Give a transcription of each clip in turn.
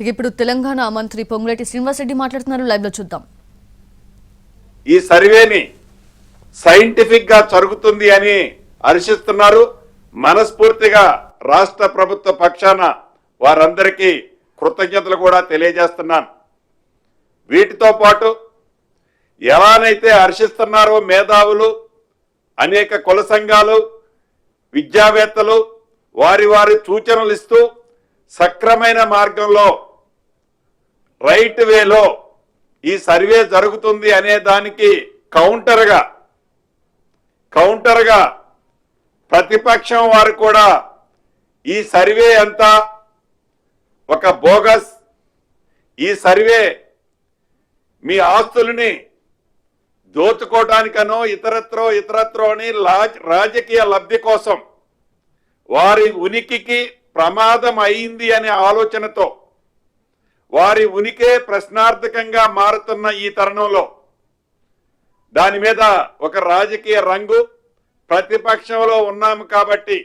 ఇక ఇప్పుడు తెలంగాణ మంత్రి పొంగులేటి శ్రీనివాసరెడ్డి మాట్లాడుతున్నారు. లైవ్లో చూద్దాం. ఈ సర్వేని సైంటిఫిక్గా జరుగుతుంది అని హర్షిస్తున్నారు. మనస్ఫూర్తిగా రాష్ట్ర ప్రభుత్వ పక్షాన వారందరికీ కృతజ్ఞతలు కూడా తెలియజేస్తున్నాను. వీటితో పాటు ఎలానైతే హర్షిస్తున్నారో మేధావులు అనేక కుల సంఘాలు విద్యావేత్తలు వారి వారి సూచనలు ఇస్తూ సక్రమైన మార్గంలో రైట్ వేలో ఈ సర్వే జరుగుతుంది అనే దానికి కౌంటర్గా కౌంటర్గా ప్రతిపక్షం వారు కూడా ఈ సర్వే అంతా ఒక బోగస్. ఈ సర్వే మీ ఆస్తుల్ని దోచుకోవటానికనో ఇతరత్రో ఇతరత్రో అని లా- రాజకీయ లబ్ధి కోసం వారి ఉనికికి ప్రమాదం అయింది అనే ఆలోచనతో వారి ఉనికే ప్రశ్నార్థకంగా మారుతున్న ఈ తరుణంలో దాని మీద ఒక రాజకీయ రంగు ప్రతిపక్షంలో ఉన్నాము కాబట్టి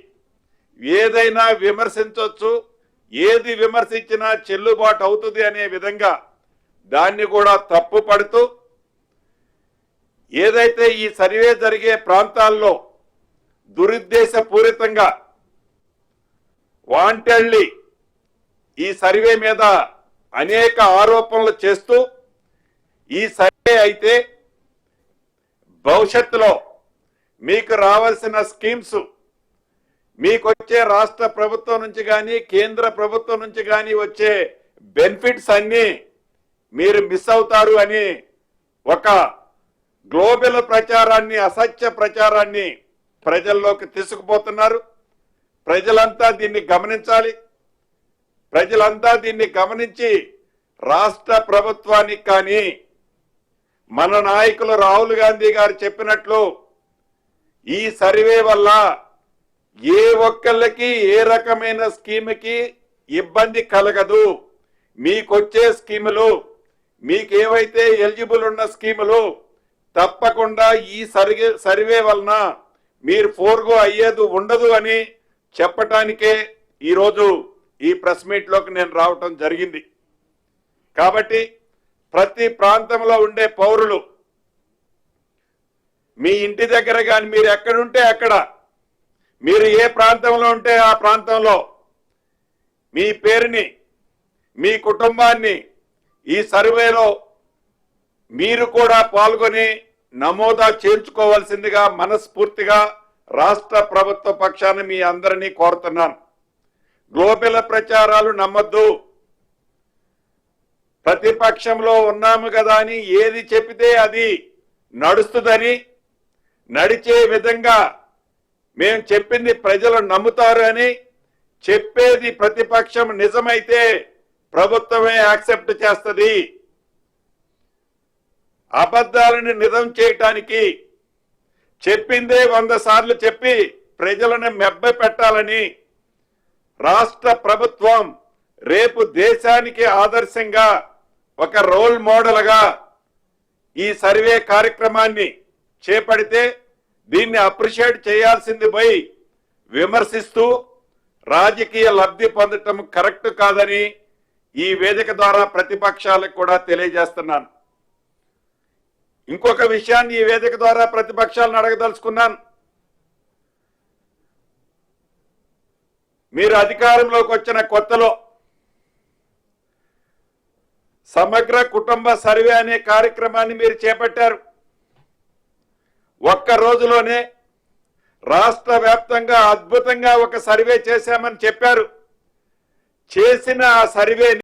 ఏదైనా విమర్శించవచ్చు ఏది విమర్శించినా చెల్లుబాటు అవుతుంది అనే విధంగా దాన్ని కూడా తప్పు పడుతూ ఏదైతే ఈ సర్వే జరిగే ప్రాంతాల్లో దురుద్దేశపూరితంగా వాంటెళ్ళి ఈ సర్వే మీద అనేక ఆరోపణలు చేస్తూ ఈ సర్వే అయితే భవిష్యత్తులో మీకు రావాల్సిన స్కీమ్స్ మీకు వచ్చే రాష్ట్ర ప్రభుత్వం నుంచి కానీ కేంద్ర ప్రభుత్వం నుంచి కానీ వచ్చే బెనిఫిట్స్ అన్నీ మీరు మిస్ అవుతారు అని ఒక గ్లోబల్ ప్రచారాన్ని అసత్య ప్రచారాన్ని ప్రజల్లోకి తీసుకుపోతున్నారు. ప్రజలంతా దీన్ని గమనించాలి. ప్రజలంతా దీన్ని గమనించి రాష్ట్ర ప్రభుత్వానికి కానీ మన నాయకులు రాహుల్ గాంధీ గారు చెప్పినట్లు ఈ సర్వే వల్ల ఏ ఒక్కళ్ళకి ఏ రకమైన స్కీమ్కి ఇబ్బంది కలగదు. మీకొచ్చే స్కీములు మీకు ఏవైతే ఎలిజిబుల్ ఉన్న స్కీములు తప్పకుండా ఈ సర్వే సర్వే వలన మీరు ఫోర్గో అయ్యేది ఉండదు అని చెప్పటానికే ఈరోజు ఈ ప్రెస్ మీట్లోకి నేను రావటం జరిగింది. కాబట్టి ప్రతి ప్రాంతంలో ఉండే పౌరులు మీ ఇంటి దగ్గర కానీ మీరు ఎక్కడుంటే అక్కడ మీరు ఏ ప్రాంతంలో ఉంటే ఆ ప్రాంతంలో మీ పేరుని మీ కుటుంబాన్ని ఈ సర్వేలో మీరు కూడా పాల్గొని నమోదా చేర్చుకోవాల్సిందిగా మనస్ఫూర్తిగా రాష్ట్ర ప్రభుత్వ పక్షాన్ని మీ అందరినీ కోరుతున్నాను. గ్లోబల్ ప్రచారాలు నమ్మద్దు. ప్రతిపక్షంలో ఉన్నాము కదా అని ఏది చెబితే అది నడుస్తుందని నడిచే విధంగా మేము చెప్పింది ప్రజలు నమ్ముతారు అని చెప్పేది ప్రతిపక్షం నిజమైతే ప్రభుత్వమే యాక్సెప్ట్ చేస్తుంది. అబద్ధాలను నిజం చేయటానికి చెప్పిందే వంద సార్లు చెప్పి ప్రజలను మెబ్బ పెట్టాలని రాష్ట్ర ప్రభుత్వం రేపు దేశానికి ఆదర్శంగా ఒక రోల్ మోడల్గా ఈ సర్వే కార్యక్రమాన్ని చేపడితే దీన్ని అప్రిషియేట్ చేయాల్సింది పోయి విమర్శిస్తూ రాజకీయ లబ్ధి పొందటం కరెక్ట్ కాదని ఈ వేదిక ద్వారా ప్రతిపక్షాలకు కూడా తెలియజేస్తున్నాను. ఇంకొక విషయాన్ని ఈ వేదిక ద్వారా ప్రతిపక్షాలను అడగదలుచుకున్నాను. మీరు అధికారంలోకి వచ్చిన కొత్తలో సమగ్ర కుటుంబ సర్వే అనే కార్యక్రమాన్ని మీరు చేపట్టారు. ఒక్క రోజులోనే రాష్ట్ర వ్యాప్తంగా అద్భుతంగా ఒక సర్వే చేశామని చెప్పారు. చేసిన ఆ సర్వేని